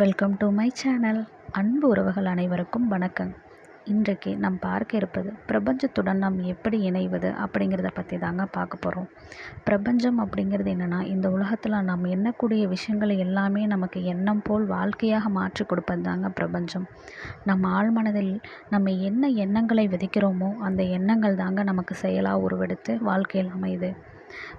Welcome to my channel. அன்பு உறவுகள் அனைவருக்கும் வணக்கம். இன்றைக்கு நாம் பார்க்க இருப்பது பிரபஞ்சத்துடன் நாம் எப்படி இணைவது அப்படிங்கிறத பற்றி தாங்க பார்க்க போகிறோம் பிரபஞ்சம் அப்படிங்கிறது என்னென்னா இந்த உலகத்தில் நாம் எண்ணக்கூடிய விஷயங்களை எல்லாமே நமக்கு எண்ணம் போல் வாழ்க்கையாக மாற்றி கொடுப்பது தாங்க பிரபஞ்சம். நம்ம ஆழ்மனதில் நம்ம என்ன எண்ணங்களை விதைக்கிறோமோ அந்த எண்ணங்கள் தாங்க நமக்கு செயலாக உருவெடுத்து வாழ்க்கையில் அமையுது.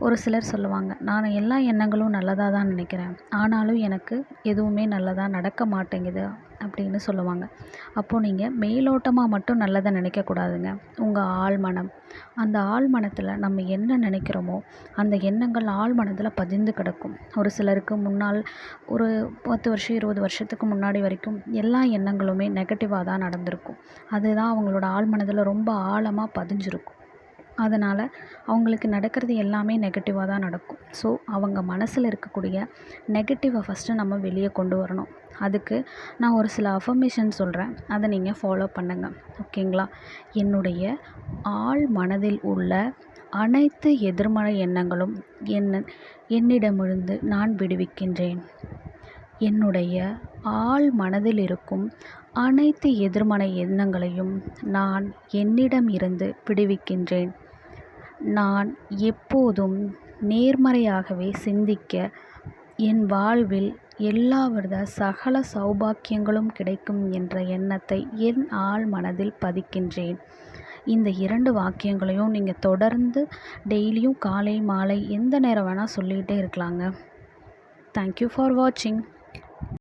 ஒரு சிலர் சொல்லுவாங்க நான் எல்லா எண்ணங்களும் நல்லதாக தான் நினைக்கிறேன். ஆனாலும் எனக்கு எதுவுமே நல்லதாக நடக்க மாட்டேங்குது அப்படின்னு சொல்லுவாங்க. அப்போது நீங்கள் மேலோட்டமாக மட்டும் நல்லதை நினைக்கக்கூடாதுங்க உங்கள் ஆழ்மனம். அந்த ஆழ்மனத்தில் நம்ம என்ன நினைக்கிறோமோ அந்த எண்ணங்கள் ஆழ்மனத்தில் பதிந்து கிடக்கும். ஒரு சிலருக்கு முன்னால் ஒரு பத்து வருஷம் இருபது வருஷத்துக்கு முன்னாடி வரைக்கும் எல்லா எண்ணங்களுமே நெகட்டிவாக தான் நடந்திருக்கும். அதுதான் அவங்களோட ஆழ்மனதில் ரொம்ப ஆழமாக பதிஞ்சிருக்கும். அதனால் அவங்களுக்கு நடக்கிறது எல்லாமே நெகட்டிவாக தான் நடக்கும். ஸோ அவங்க மனசில் இருக்கக்கூடிய நெகட்டிவை ஃபஸ்ட்டு நம்ம வெளியே கொண்டு வரணும். அதுக்கு நான் ஒரு சில அஃபர்மேஷன் சொல்கிறேன் அதை நீங்கள் ஃபாலோ பண்ணுங்கள் ஓகேங்களா என்னுடைய ஆழ் மனதில் உள்ள அனைத்து எதிர்மறை எண்ணங்களும் என்ன என்னிடமிருந்து நான் விடுவிக்கின்றேன். என்னுடைய ஆழ் மனதில் இருக்கும் அனைத்து எதிர்மறை எண்ணங்களையும் நான் என்னிடம் இருந்து விடுவிக்கின்றேன். நான் எப்போதும் நேர்மறையாகவே சிந்திக்க என் வாழ்வில் எல்லாவித சகல சௌபாக்கியங்களும் கிடைக்கும் என்ற எண்ணத்தை என் ஆழ் மனதில் பதிக்கின்றேன். இந்த இரண்டு வாக்கியங்களையும் நீங்கள் தொடர்ந்து டெய்லியும் காலை மாலை எந்த நேரம் வேணால் சொல்லிகிட்டே இருக்கலாங்க. தேங்க்யூ ஃபார் வாட்சிங்